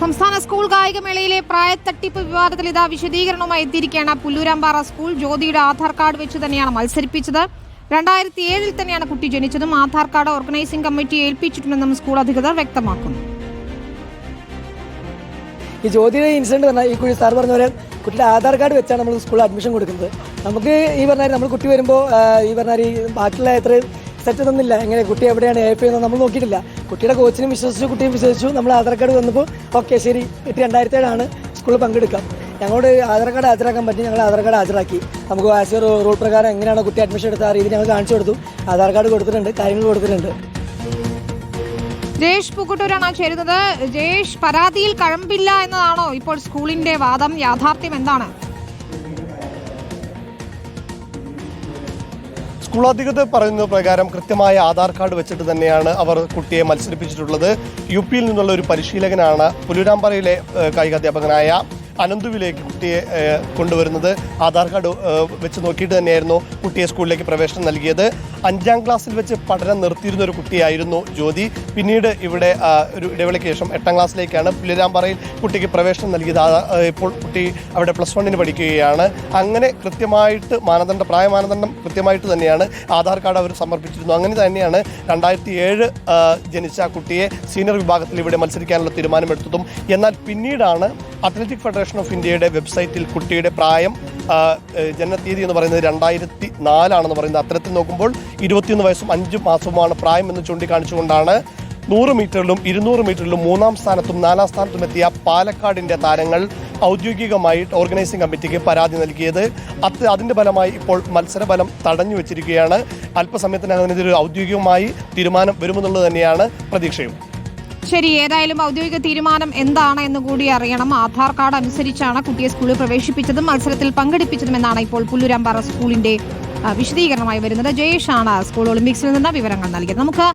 സംസ്ഥാന സ്കൂൾ കായികമേളയിലെ പ്രായത്തട്ടിപ്പ് വിവാദത്തിൽ ഇതാ വിശദീകരണവുമായി എത്തിയിരിക്കുകയാണ് പുല്ലൂരാമ്പാറ സ്കൂൾ. ജ്യോതിയുടെ ആധാർ കാർഡ് വെച്ച് തന്നെയാണ് മത്സരിപ്പിച്ചത്. രണ്ടായിരത്തി ഏഴിൽ തന്നെയാണ് കുട്ടി ജനിച്ചതും ആധാർ കാർഡ് ഓർഗനൈസിംഗ് കമ്മിറ്റിയെ ഏൽപ്പിച്ചിട്ടുണ്ടെന്നും സ്കൂൾ അധികൃതർ വ്യക്തമാക്കുന്നു. ഈ ജ്യോതിയുടെ ഇൻസിഡന്റ് പറഞ്ഞാൽ ഈ കുഴി സാർ പറഞ്ഞ പോലെ കുട്ടിയുടെ ആധാർ കാർഡ് വെച്ചാണ് നമ്മൾ സ്കൂളിൽ അഡ്മിഷൻ കൊടുക്കുന്നത്. നമുക്ക് ഈ പറഞ്ഞാൽ നമ്മൾ കുട്ടി വരുമ്പോൾ ഈ പറഞ്ഞാൽ ബാക്കിയുള്ള എത്ര സെറ്റ് തന്നില്ല എങ്ങനെ കുട്ടി എവിടെയാണ് ഹെൽപ്പ് എന്ന് നമ്മൾ നോക്കിയിട്ടില്ല. കുട്ടിയുടെ കോച്ചിനും വിശ്വസിച്ചു കുട്ടിയും വിശ്വസിച്ചു. നമ്മൾ ആധാർ കാർഡ് വന്നപ്പോൾ ഓക്കെ ശരി എട്ട് രണ്ടായിരത്തി ഏഴാണ് സ്കൂളിൽ പങ്കെടുക്കാം. ഞങ്ങളോട് ആധാർ കാർഡ് ഹാജരാക്കാൻ പറ്റി. ഞങ്ങൾ ആധാർ കാർഡ് ഹാജരാക്കി. നമുക്ക് ആസ് റൂൾ പ്രകാരം എങ്ങനെയാണ് കുട്ടി അഡ്മിഷൻ എടുത്ത ആ രീതി ഞങ്ങൾ കാണിച്ചു കൊടുത്തു. ആധാർ കാർഡ് കൊടുത്തിട്ടുണ്ട് കാര്യങ്ങൾ കൊടുത്തിട്ടുണ്ട്. ജയേഷ് പുക്കുട്ടൂരാണ് ചേരുന്നത്. ജയേഷ് പരാതിയിൽ കഴമ്പില്ല എന്നതാണോ ഇപ്പോൾ സ്കൂളിന്റെ വാദം? യാഥാർത്ഥ്യം എന്താണ്? സ്കൂൾ അധികൃതർ പറയുന്ന പ്രകാരം കൃത്യമായ ആധാർ കാർഡ് വെച്ചിട്ട് തന്നെയാണ് അവർ കുട്ടിയെ മത്സരിപ്പിച്ചിട്ടുള്ളത്. യു പിയിൽ നിന്നുള്ള ഒരു പരിശീലകനാണ് പുലുരാമ്പാറയിലെ കായിക കായികാധ്യാപകനായ അനന്തുവിലേക്ക് കുട്ടിയെ കൊണ്ടുവരുന്നത്. ആധാർ കാർഡ് വെച്ച് നോക്കിയിട്ട് തന്നെയായിരുന്നു കുട്ടിയെ സ്കൂളിലേക്ക് പ്രവേശനം നൽകിയത്. അഞ്ചാം ക്ലാസ്സിൽ വെച്ച് പഠനം നിർത്തിയിരുന്ന ഒരു കുട്ടിയായിരുന്നു ജ്യോതി. പിന്നീട് ഇവിടെ ഒരു ഇടവേളയ്ക്ക് ശേഷം എട്ടാം ക്ലാസ്സിലേക്കാണ് പുല്ലിരാമ്പാറയിൽ കുട്ടിക്ക് പ്രവേശനം നൽകിയത്. ഇപ്പോൾ കുട്ടി അവിടെ പ്ലസ് വണ്ണിന് പഠിക്കുകയാണ്. അങ്ങനെ കൃത്യമായിട്ട് മാനദണ്ഡ പ്രായ മാനദണ്ഡം കൃത്യമായിട്ട് തന്നെയാണ് ആധാർ കാർഡ് അവർ സമർപ്പിച്ചിരുന്നു. അങ്ങനെ തന്നെയാണ് രണ്ടായിരത്തി ഏഴ് ജനിച്ച കുട്ടിയെ സീനിയർ വിഭാഗത്തിൽ ഇവിടെ മത്സരിക്കാനുള്ള തീരുമാനമെടുത്തതും. എന്നാൽ പിന്നീടാണ് അത്ലറ്റിക് ഫെഡറേഷൻ ഓഫ് ഇന്ത്യയുടെ വെബ്സൈറ്റിൽ കുട്ടിയുടെ പ്രായം ജനന തീയതി ജനനത്തീയതി എന്ന് പറയുന്നത് രണ്ടായിരത്തി നാലാണെന്ന് പറയുന്നത്. അത്തരത്തിൽ നോക്കുമ്പോൾ ഇരുപത്തിയൊന്ന് വയസ്സും അഞ്ച് മാസവുമാണ് പ്രായം എന്ന് ചൂണ്ടിക്കാണിച്ചുകൊണ്ടാണ് നൂറ് മീറ്ററിലും ഇരുന്നൂറ് മീറ്ററിലും മൂന്നാം സ്ഥാനത്തും നാലാം സ്ഥാനത്തും എത്തിയ പാലക്കാടിന്റെ താരങ്ങൾ ഔദ്യോഗികമായി ഓർഗനൈസിംഗ് കമ്മിറ്റിക്ക് പരാതി നൽകിയത്. അത് അതിന്റെ ഫലമായി ഇപ്പോൾ മത്സരഫലം തടഞ്ഞു വെച്ചിരിക്കുകയാണ്. അല്പസമയത്തിനകം ഇതിനൊരു ഔദ്യോഗികമായി തീരുമാനം വരുമെന്നുള്ളത് തന്നെയാണ് പ്രതീക്ഷയും. ശരി ഏതായാലും ഔദ്യോഗിക തീരുമാനം എന്താണ് എന്ന് കൂടി അറിയണം. ആധാർ കാർഡ് അനുസരിച്ചാണ് കുട്ടിയെ സ്കൂളിൽ പ്രവേശിപ്പിച്ചതും മത്സരത്തിൽ പങ്കെടുപ്പിച്ചതും എന്നാണ് ഇപ്പോൾ പുല്ലൂരാമ്പാറ സ്കൂളിന്റെ വിശദീകരണമായി വരുന്നത്. ജയേഷ് ആണ് സ്കൂൾ ഒളിമ്പിക്സിൽ നിന്ന് വിവരങ്ങൾ നൽകിയത്. നമുക്ക്